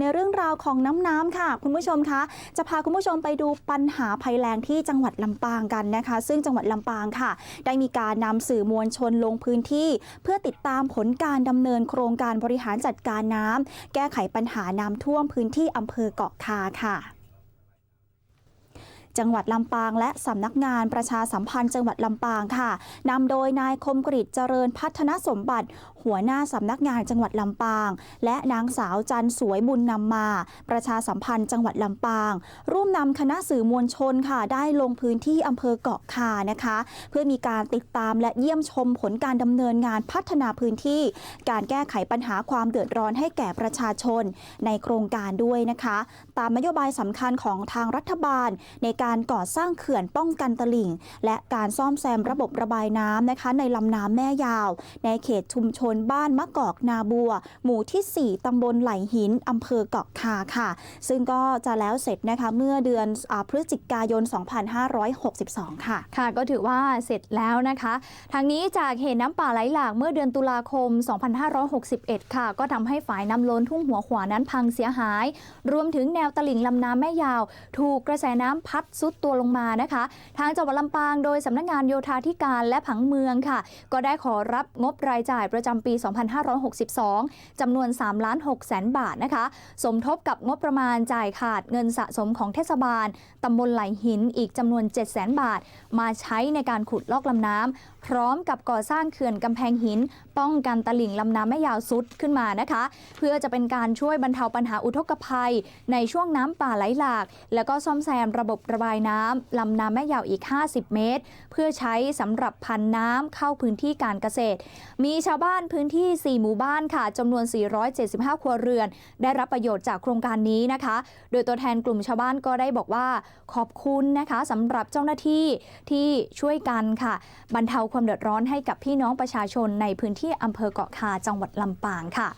ในเรื่องราวของน้ำน้ำค่ะ คุณผู้ชมคะจะพาคุณผู้ชมไปดูปัญหาภัยแล้งที่จังหวัดลำปางกันนะคะ ซึ่งจังหวัดลำปางค่ะ ได้มีการนำสื่อมวลชนลงพื้นที่ เพื่อติดตามผลการดำเนินโครงการบริหารจัดการน้ำแก้ไขปัญหาน้ำท่วมพื้นที่อำเภอเกาะคาค่ะ จังหวัดลำปางและสำนักงานประชาสัมพันธ์จังหวัดลำปางค่ะนำโดยนายคมกริจเจริญพัฒนสมบัติ หัวหน้าสำนักงานจังหวัดลำปาง และนางสาวจันสวยบุญนำมา ประชาสัมพันธ์จังหวัดลำปาง ร่วมนำคณะสื่อมวลชนค่ะ ได้ลงพื้นที่อำเภอเกาะคานะคะ เพื่อมีการติดตามและเยี่ยมชมผลการดำเนินงานพัฒนาพื้นที่ การแก้ไขปัญหาความเดือดร้อนให้แก่ประชาชนในโครงการด้วยนะคะ ตามนโยบายสำคัญของทางรัฐบาลในการก่อสร้างเขื่อนป้องกันตลิ่ง และการซ่อมแซมระบบระบายน้ำนะคะ ในลำน้ำแม่ยาว ในเขตชุมชนบ้านมะกอกนาบัว หมู่ที่ 4 ตำบลไหลหินอำเภอเกาะคาค่ะ ซึ่งก็จะแล้วเสร็จนะคะเมื่อเดือนอพฤศจิกายน 2562 ค่ะ ค่ะ ก็ถือว่าเสร็จแล้วนะคะ ทางนี้จากเหตุน้ำป่าไหลหลากเมื่อเดือนตุลาคม 2561 ค่ะ ก็ทำให้ฝายน้ำล้นทุ่งหัวขวานั้นพังเสียหาย รวมถึงแนวตลิ่งลำน้ำแม่ยาว ถูกกระแสน้ำพัดซุดตัวลงมานะคะ ทางจังหวัดลำปางโดยสำนักงานโยธาธิการและผังเมืองค่ะ ก็ได้ขอรับงบรายจ่ายประจำปี 2562 จำนวน3ล้าน6แสนบาทนะคะ สมทบกับงบประมาณจ่ายขาดเงินสะสมของเทศบาลตำบลไหลหินอีกจำนวน 7 0 0 0 0 0บาท มาใช้ในการขุดลอกลำน้ำพร้อมกับก่อสร้างเขื่อนกำแพงหิน ป้องกันตลิ่งลำน้ำแม่ยาวซุดขึ้นมานะคะ เพื่อจะเป็นการช่วยบรรเทาปัญหาอุทกภัย ในช่วงน้ำป่าไหลหลาก แล้วก็ซ่อมแซมระบบระบายน้ำลำน้ำแม่ยาวอีก 50 เมตร เพื่อใช้สำหรับพันน้ำเข้าพื้นที่การเกษตร มีชาวบ้านพื้นที่ 4 หมู่บ้านค่ะจำนวน 475 ครัวเรือน ได้รับประโยชน์จากโครงการนี้นะคะ โดยตัวแทนกลุ่มชาวบ้านก็ได้บอกว่าขอบคุณนะคะสำหรับเจ้าหน้าที่ที่ช่วยกันค่ะ บรรเทาความเดือดร้อนให้กับพี่น้องประชาชนในพื้นที่อำเภอเกาะคาจังหวัดลำปางค่ะ